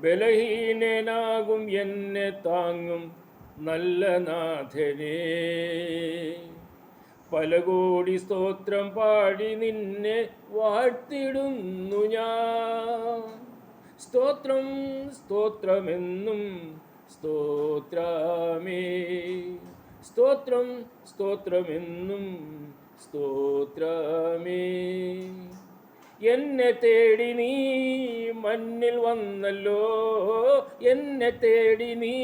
ബലഹീനനാകും എന്നെ താങ്ങും നല്ല നാഥനേ. പല കോടി സ്തോത്രം പാടി നിന്നെ വാഴ്ത്തിടുന്നു ഞാൻ. സ്തോത്രം സ്തോത്രമെന്നും സ്തോത്രമേ. സ്തോത്രം സ്തോത്രമെന്നും സ്തോത്രമേ. എന്നെ തേടി നീ മണ്ണിൽ വന്നല്ലോ. എന്നെ തേടി നീ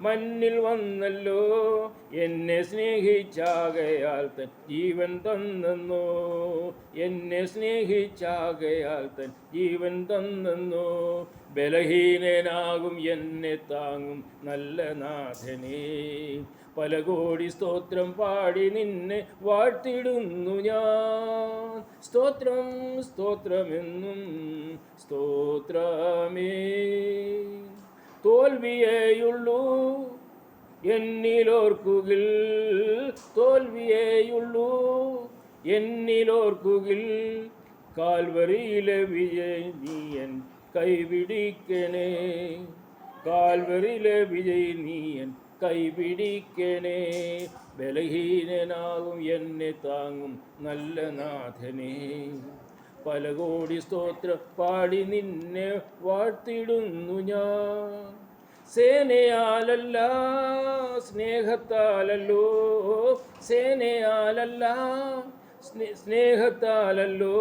മണ്ണിൽ വന്നല്ലോ. എന്നെ സ്നേഹിച്ചാകയാൽ തൻ ജീവൻ തന്നെന്നു. എന്നെ സ്നേഹിച്ചാകയാൽ തൻ ജീവൻ തന്നെന്നു. ബലഹീനനാകും എന്നെ താങ്ങും നല്ല നാഥനേ. പല കോടി സ്തോത്രം പാടി നിന്നെ വാഴ്ത്തിടുന്നു ഞാൻ. സ്തോത്രം സ്തോത്രമെന്നും സ്തോത്രമേ. തോൽവിയേയുള്ളൂ എന്നിലോർക്കുകിൽ തോൽവിയേയുള്ളൂ. എന്നിലോർക്കുകിൽ കാൽവരിയിലെ വിജയ് നീയൻ കൈപിടിക്കണേ. കാൽവരിയിലെ വിജയ് നീയൻ കൈപിടിക്കണേ. ബലഹീനനാകും എന്നെ താങ്ങും നല്ല നാഥനേ. പല കോടി സ്തോത്ര പാടി നിന്നെ വാഴ്ത്തിടുന്നു ഞാൻ. സേനയാലല്ല സ്നേഹത്താലല്ലോ. സേനയാലല്ല സ്നേ- സ്നേഹത്താലല്ലോ.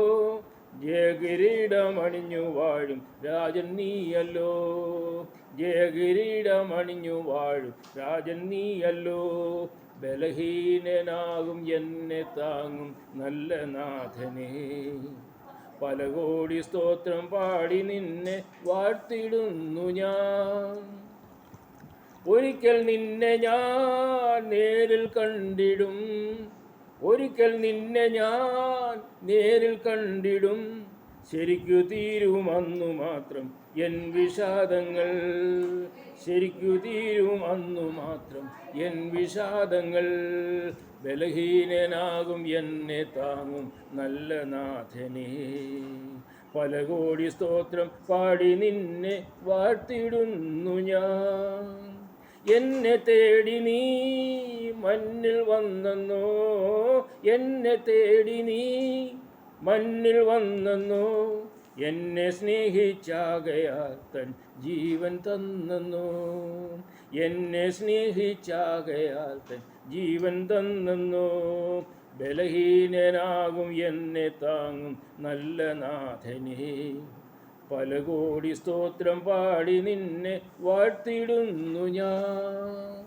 ജയകിരീടമണിഞ്ഞു വാഴും രാജൻ നീയല്ലോ. ജയകിരീടമണിഞ്ഞു വാഴും രാജൻ നീയല്ലോ. ബലഹീനനാകും എന്നെ താങ്ങും നല്ല നാഥനേ. പല കോടി സ്തോത്രം പാടി നിന്നെ വാഴ്ത്തിടുന്നു ഞാൻ. ഒരിക്കൽ നിന്നെ ഞാൻ നേരിൽ കണ്ടിടും. ഒരിക്കൽ നിന്നെ ഞാൻ നേരിൽ കണ്ടിടും. ശരിക്കു തീരുമന്നു മാത്രം എൻ വിഷാദങ്ങൾ. ശരിക്കു തീരും മാത്രം എൻ വിഷാദങ്ങൾ. ബലഹീനനാകും എന്നെ താങ്ങും നല്ല നാഥനെ. പല കോടി സ്തോത്രം പാടി നിന്നെ വാഴ്ത്തിടുന്നു ഞാൻ. എന്നെ തേടി നീ മണ്ണിൽ വന്നെന്നോ? എന്നെ തേടി നീ മണ്ണിൽ വന്നെന്നോ? എന്നെ സ്നേഹിച്ചാകയാൽ തൻ ജീവൻ തന്നെന്നോ? എന്നെ സ്നേഹിച്ചാകയാൽ തൻ ജീവൻ തന്നെന്നോ? ബലഹീനനാകും എന്നെ താങ്ങും നല്ല നാഥനേ. പല കോടി സ്തോത്രം പാടി നിന്നെ വാഴ്ത്തിടുന്നു ഞാൻ.